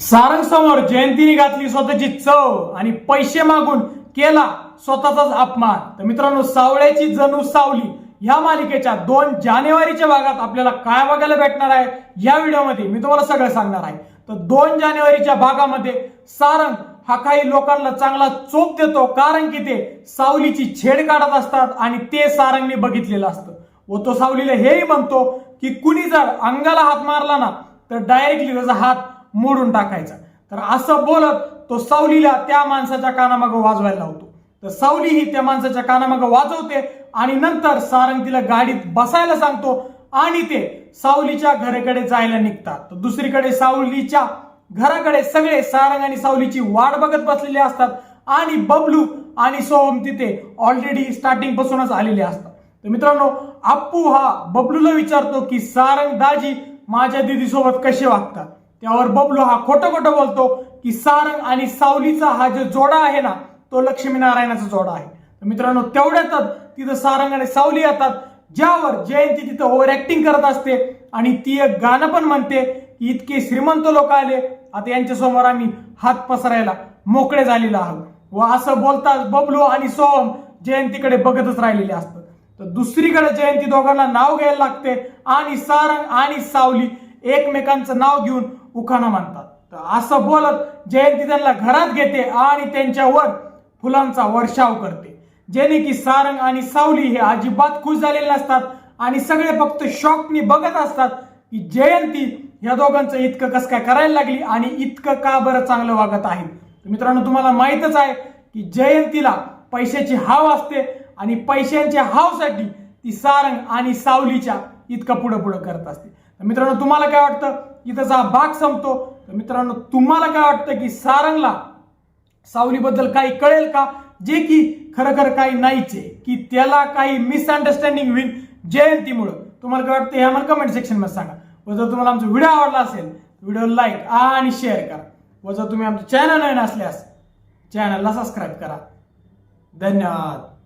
सारंग समोर जयंतीने घातली स्वतःची चव आणि पैसे मागून केला स्वतःचाच अपमान. तर मित्रांनो सावळ्याची जणू सावली ह्या मालिकेच्या दोन जानेवारीच्या भागात आपल्याला काय बघायला भेटणार आहे या व्हिडिओमध्ये मी तुम्हाला सगळं सांगणार आहे. तर दोन जानेवारीच्या भागामध्ये सारंग हा काही लोकांना चांगला चोप देतो कारण की ते सावलीची छेड काढत असतात आणि ते सारंगने बघितलेलं असतं. व तो सावलीला हेही म्हणतो की कुणी जर अंगाला हात मारला ना तर डायरेक्टली त्याचा हात मोडून टाकायचा. तर असं बोलत तो सावलीला त्या माणसाच्या कानामागं वाजवायला लावतो. तर सावली ही त्या माणसाच्या कानामागं वाजवते आणि नंतर सारंग तिला गाडीत बसायला सांगतो आणि ते सावलीच्या घराकडे जायला निघतात. तर दुसरीकडे सावलीच्या घराकडे सगळे सारंग आणि सावलीची वाट बघत बसलेले असतात आणि बबलू आणि सोहम तिथे ऑलरेडी स्टार्टिंग पासूनच आलेले असतात. तर मित्रांनो अप्पू हा बबलूला विचारतो की सारंग दाजी माझ्या दिदी सोबत कसे वागतात? त्यावर बबलू हा खोटं खोटं बोलतो की सारंग आणि सावलीचा हा जो जोडा आहे ना तो लक्ष्मीनारायणाचा जोडा आहे. तर मित्रांनो तेवढ्यातच तिथं सारंग आणि सावली येतात ज्यावर जयंती तिथं ओव्हर ऍक्टिंग करत असते आणि ती एक गाणं पण म्हणते की इतके श्रीमंत लोक आले आता यांच्या समोर आम्ही हात पसरायला मोकळे झालेलो आहोत. व असं बोलताच बबलू आणि सोहम जयंतीकडे बघतच राहिलेले असतात. तर दुसरीकडे जयंती दोघांना नाव घ्यायला लागते आणि सारंग आणि सावली एकमेकांचं नाव घेऊन उखाणा मानतात. तर असं बोलत जयंती त्यांना घरात घेते आणि त्यांच्यावर फुलांचा वर्षाव करते. जेणे की सारंग आणि सावली हे अजिबात खुश झालेले नसतात आणि सगळे फक्त शॉकनी बघत असतात की जयंती या दोघांचं इतकं कस काय करायला लागली आणि इतकं का बरं चांगलं वागत आहे. मित्रांनो तुम्हाला माहितच आहे की जयंतीला पैशाची हाव असते आणि पैशांच्या हावसाठी ती सारंग आणि सावलीच्या इतकं पुढं पुढं करत असते. तर मित्रांनो तुम्हाला काय वाटतं? इथंचा हा भाग संपतो. तर मित्रांनो तुम्हाला काय वाटतं की सारंगला सावलीबद्दल काही कळेल का? जे की खरं खरं काही नाहीचे की त्याला काही मिसअंडरस्टँडिंग होईल जयंतीमुळं. तुम्हाला काय वाटतं? हे आम्हाला कमेंट सेक्शनमध्ये सांगा. व जर तुम्हाला आमचा व्हिडिओ आवडला असेल व्हिडिओ लाईक आणि शेअर करा. व जर तुम्ही आमचं चॅनल नवीन असल्यास चॅनलला सबस्क्राईब करा. धन्यवाद.